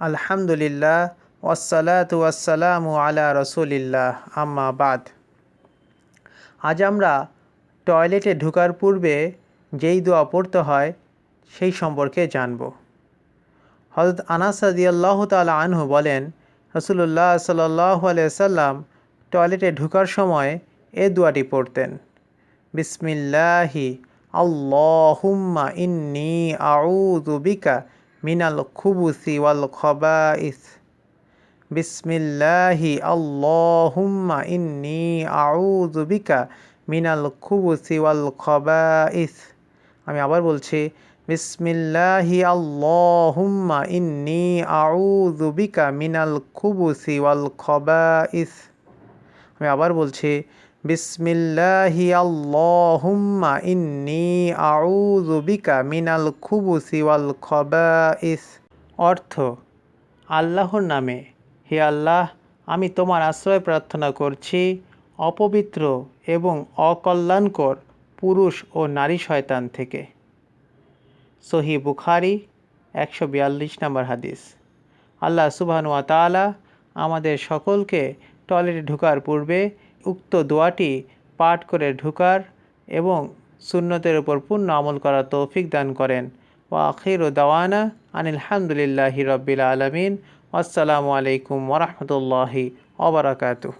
আলহামদুলিল্লাহ ওয়াসালাত ওয়াসালামু আলা রসুলিল্লাহ, আম্মা বাদ। আজ আমরা টয়লেটে ঢোকার পূর্বে যেই দোয়া পড়তে হয় সেই সম্পর্কে জানব। হজরত আনাস রাদিয়াল্লাহু তাআলা আনহু বলেন রসুল্লাহ সাল্লাহ সাল্লাম টয়লেটে ঢুকার সময় এ দোয়াটি পড়তেন, বিসমিল্লাহি, আল্লাহুম্মা ইন্নি আউযু বিকা মিনাল খুবুসি ওয়াল খবাইস। বিসমিল্লাহি আল্লাহুম্মা ইন্নি আউযু বিকা মিনাল খুবুসি ওয়াল খবাইস। আমি আবার বলছি, বিসমিল্লাহি আল্লাহুম্মা ইন্নি আউযু বিকা মিনাল খুবুসি ওয়াল খবাইস। আমি আবার বলছি, বিসমিল্লাহি আল্লাহুম্মা ইন্নি আউযু বিকা মিনাল খুবুসি ওয়াল খবাইস। অর্থ, আল্লাহর নামে, হে আল্লাহ, আমি তোমার আশ্রয় প্রার্থনা করছি, অপবিত্র এবং অকল্যাণকর পুরুষ ও নারী শয়তান থেকে। সহি বুখারি, একশো বিয়াল্লিশ নম্বর হাদিস। আল্লাহ সুবাহানুয়া তালা আমাদের সকলকে টয়লেটে ঢোকার পূর্বে উক্ত দোয়াটি পাঠ করে ঢোকার এবং সুন্নতের উপর পূর্ণ আমল করার তৌফিক দান করেন। ও আখির দাওয়ানা আনিল হামদুলিল্লাহি রব্বিল আলমিন। আসসালামু আলাইকুম ওরহমতুল্লাহি ওবরাকাতু